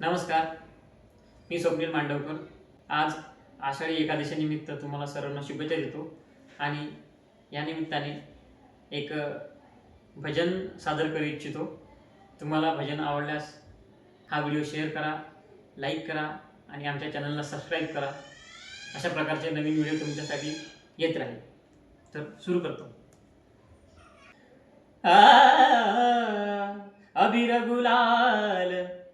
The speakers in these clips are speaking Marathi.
नमस्कार मी स्वप्नील मांडवकर. आज आषाढी एकादशीनिमित्त तुम्हाला सर्वांना शुभेच्छा देतो आणि या निमित्ताने एक भजन सादर करू इच्छितो. तुम्हाला भजन आवडल्यास हा व्हिडिओ शेअर करा लाईक करा आणि आमच्या चॅनलला सबस्क्राईब करा. अशा प्रकारचे नवीन व्हिडिओ तुमच्यासाठी येत राहील. तर सुरू करतो. आ, अबीर गुलाल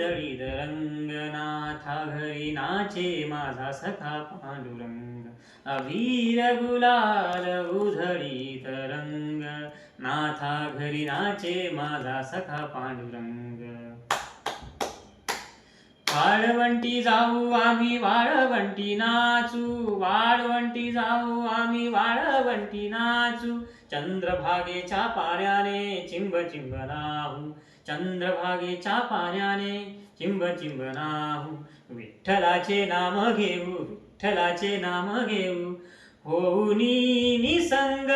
उधळीत रंगनाथा घरी नाचे माझा सखा पांडुरंग। अबीर गुलाल उधळीत रंग नाथा घरी नाचे माझा सखा पांडुरंग। वाळवंटी जाऊ आम्ही वाळवंटी नाचू. वाळवंटी जाऊ आम्ही वाळवंटी नाचू. चंद्रभागेच्या पाण्याने चिंब चिंब नाहू. चंद्रभागेच्या पाण्याने चिंब चिंब नाहू. विठ्ठलाचे नाम घेऊ विठ्ठलाचे नाम घेऊ. होऊनी निसंग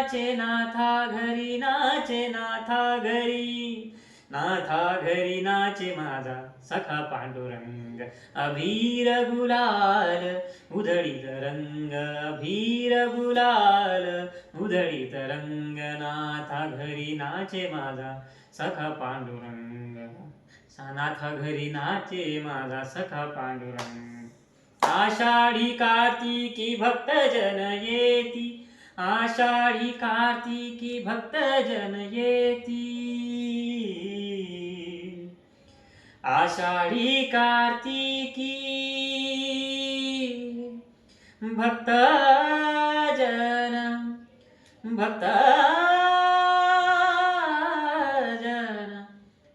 नाचे नाथा घरी नाचे नाथा घरी. नाथा घरी नाचे माझा सखा पांडुरंग. अभीर गुलाल उधळीत रंग. अभीर गुलाल उधळीत रंग. नाथा घरी नाचे माझा सखा पांडुरंग. नाथा घरी नाचे माझा सखा पांडुरंग. आषाढी कार्तिकी भक्तजन येती. आषाढी कार्तिकी भक्तजन येती. आषाढी कार्तिकी भक्तजन भक्तजन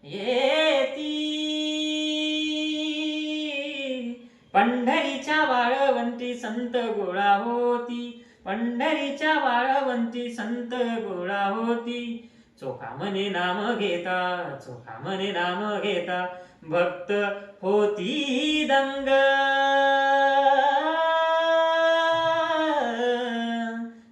येती. पंढरीच्या वाळवंती संत गोळा होती. पंढरीच्या बाळवंती संत गोळा होती. चोखा मने नाम घेता चोखा मने नाम घेता भक्त होती दंग.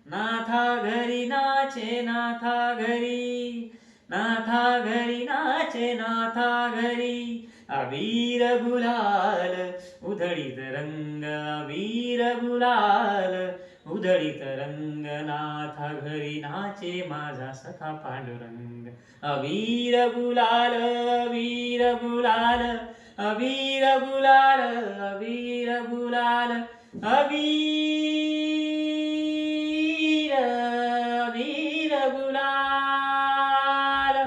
नाथा घरी नाचे नाथा घरी. नाथा घरी नाचे नाथा घरी. अबीर गुलाल उधळीत रंग अबीर गुलाल. उधळीत रंगनाथ घरी नाचे माझा सखा पांडुरंग. अवीर गुलाल वीर गुलाल अवीर गुलाल अवीर गुलाल अवीर अवीर गुलाल.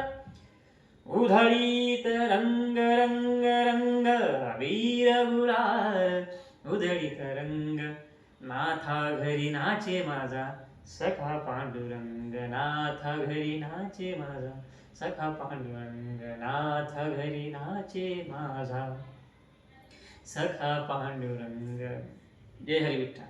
उधळीत रंग रंग रंग अवीर गुलाल उधळीत रंग नाथा घरी नाचे माझा सखा पांडुरंग नाथा घरी नाचे माझा सखा पांडुरंग नाथा घरी नाचे माझा. सखा पांडुरंग जय हरी विठ्ठल